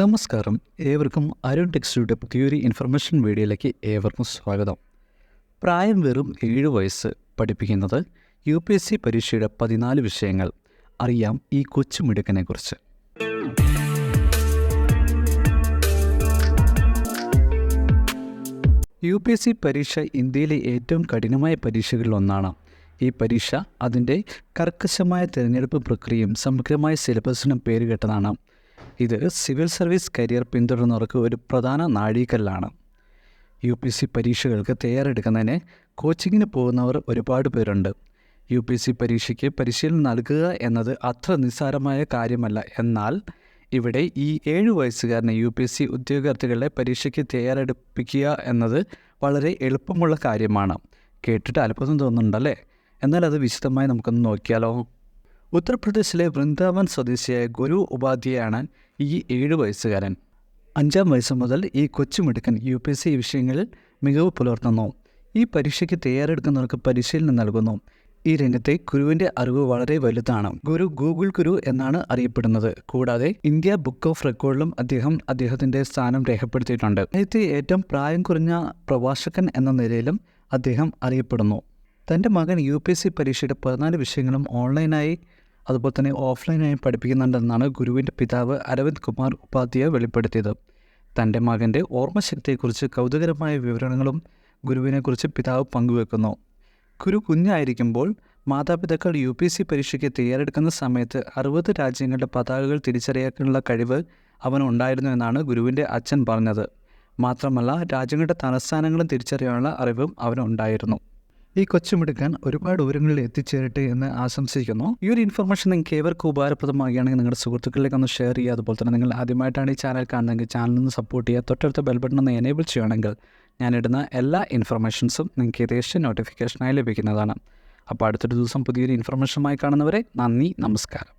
നമസ്കാരം. ഏവർക്കും അരുൺ ടെക്സ്റ്റിയുടെ പുതിയൊരു ഇൻഫർമേഷൻ വീഡിയോയിലേക്ക് ഏവർക്കും സ്വാഗതം. പ്രായം വെറും ഏഴ് വയസ്സ് പഠിപ്പിക്കുന്നത് യു പി എസ് സി പരീക്ഷയുടെ പതിനാല് വിഷയങ്ങൾ. അറിയാം ഈ കൊച്ചുമിടുക്കനെ കുറിച്ച്. യു പി എസ് സി പരീക്ഷ ഇന്ത്യയിലെ ഏറ്റവും കഠിനമായ പരീക്ഷകളിലൊന്നാണ്. ഈ പരീക്ഷ അതിന്റെ കർക്കശമായ തിരഞ്ഞെടുപ്പ് പ്രക്രിയയും സമഗ്രമായ സിലബസിനും പേരുകെട്ടതാണ്. ഇത് സിവിൽ സർവീസ് കരിയർ പിന്തുടരുന്നവർക്ക് ഒരു പ്രധാന നാഴികല്ലാണ് യു പി സി പരീക്ഷകൾക്ക് തയ്യാറെടുക്കുന്നതിന് കോച്ചിങ്ങിന് പോകുന്നവർ ഒരുപാട് പേരുണ്ട്. യു പി സി പരീക്ഷയ്ക്ക് പരിശീലനം നൽകുക എന്നത് അത്ര നിസ്സാരമായ കാര്യമല്ല. എന്നാൽ ഇവിടെ ഈ ഏഴ് വയസ്സുകാരനെ യു പി സി ഉദ്യോഗാർത്ഥികളെ പരീക്ഷയ്ക്ക് തയ്യാറെടുപ്പിക്കുക എന്നത് വളരെ എളുപ്പമുള്ള കാര്യമാണ്. കേട്ടിട്ട് അത്ഭുതം തോന്നുന്നുണ്ടല്ലേ? എന്നാൽ അത് വിശദമായി നമുക്കൊന്ന് നോക്കിയാലോ? ഉത്തർപ്രദേശിലെ വൃന്ദാവൻ സ്വദേശിയായ ഗുരു ഉപാധ്യയാണ് ഈ ഏഴ് വയസ്സുകാരൻ. അഞ്ചാം വയസ്സ് മുതൽ ഈ കൊച്ചുമിടുക്കൻ യു പി എസ് സി വിഷയങ്ങളിൽ മികവ് പുലർത്തുന്നു. ഈ പരീക്ഷയ്ക്ക് തയ്യാറെടുക്കുന്നവർക്ക് പരിശീലനം നൽകുന്നു. ഈ രംഗത്തെ ഗുരുവിന്റെ അറിവ് വളരെ വലുതാണ്. ഗുരു ഗൂഗിൾ ഗുരു എന്നാണ് അറിയപ്പെടുന്നത്. കൂടാതെ ഇന്ത്യ ബുക്ക് ഓഫ് റെക്കോർഡിലും അദ്ദേഹം അദ്ദേഹത്തിന്റെ സ്ഥാനം രേഖപ്പെടുത്തിയിട്ടുണ്ട്. അദ്ദേഹത്തെ ഏറ്റവും പ്രായം കുറഞ്ഞ പ്രഭാഷകൻ എന്ന നിലയിലും അദ്ദേഹം അറിയപ്പെടുന്നു. തന്റെ മകൻ യു പി എസ് സി പരീക്ഷയുടെ പതിനാല് വിഷയങ്ങളും ഓൺലൈനായി അതുപോലെ തന്നെ ഓഫ്ലൈനായി പഠിപ്പിക്കുന്നുണ്ടെന്നാണ് ഗുരുവിന്റെ പിതാവ് അരവിന്ദ് കുമാർ ഉപാധ്യായ വെളിപ്പെടുത്തിയത്. തന്റെ മകന്റെ ഓർമ്മശക്തിയെക്കുറിച്ച് കൗതുകരമായ വിവരണങ്ങളും ഗുരുവിനെക്കുറിച്ച് പിതാവ് പങ്കുവെക്കുന്നു. ഗുരു കുഞ്ഞായിരിക്കുമ്പോൾ മാതാപിതാക്കൾ യു പി സി പരീക്ഷയ്ക്ക് തയ്യാറെടുക്കുന്ന സമയത്ത് അറുപത് രാജ്യങ്ങളുടെ പതാകകൾ തിരിച്ചറിയാനുള്ള കഴിവ് അവനുണ്ടായിരുന്നു എന്നാണ് ഗുരുവിന്റെ അച്ഛൻ പറഞ്ഞത്. മാത്രമല്ല രാജ്യങ്ങളുടെ തലസ്ഥാനങ്ങളും തിരിച്ചറിയാനുള്ള അറിവും അവനുണ്ടായിരുന്നു. ഈ കൊച്ചുമിടുക്കാൻ ഒരുപാട് ഉയരങ്ങളിൽ എത്തിച്ചേരട്ടെ എന്ന് ആശംസിക്കുന്നു. ഈ ഒരു ഇൻഫർമേഷൻ നിങ്ങൾക്ക് ഏവർക്കും ഉപകാരപ്രദമാകുകയാണെങ്കിൽ നിങ്ങളുടെ സുഹൃത്തുക്കളിലേക്ക് ഒന്ന് ഷെയർ ചെയ്യുക. അതുപോലെ തന്നെ നിങ്ങൾ ആദ്യമായിട്ടാണ് ഈ ചാനൽ കാണുന്നതെങ്കിൽ ചാനൽ നിന്ന് സപ്പോർട്ട് ചെയ്യുക. തൊട്ടടുത്ത ബെൽബട്ടൺ ഒന്ന് എനേബിൾ ചെയ്യുകയാണെങ്കിൽ ഞാനിടുന്ന എല്ലാ ഇൻഫർമേഷൻസും നിങ്ങൾക്ക് ഏകദേശം നോട്ടിഫിക്കേഷനായി ലഭിക്കുന്നതാണ്. അപ്പോൾ അടുത്തൊരു ദിവസം പുതിയൊരു ഇൻഫർമേഷനുമായി കാണുന്നവരെ നന്ദി നമസ്കാരം.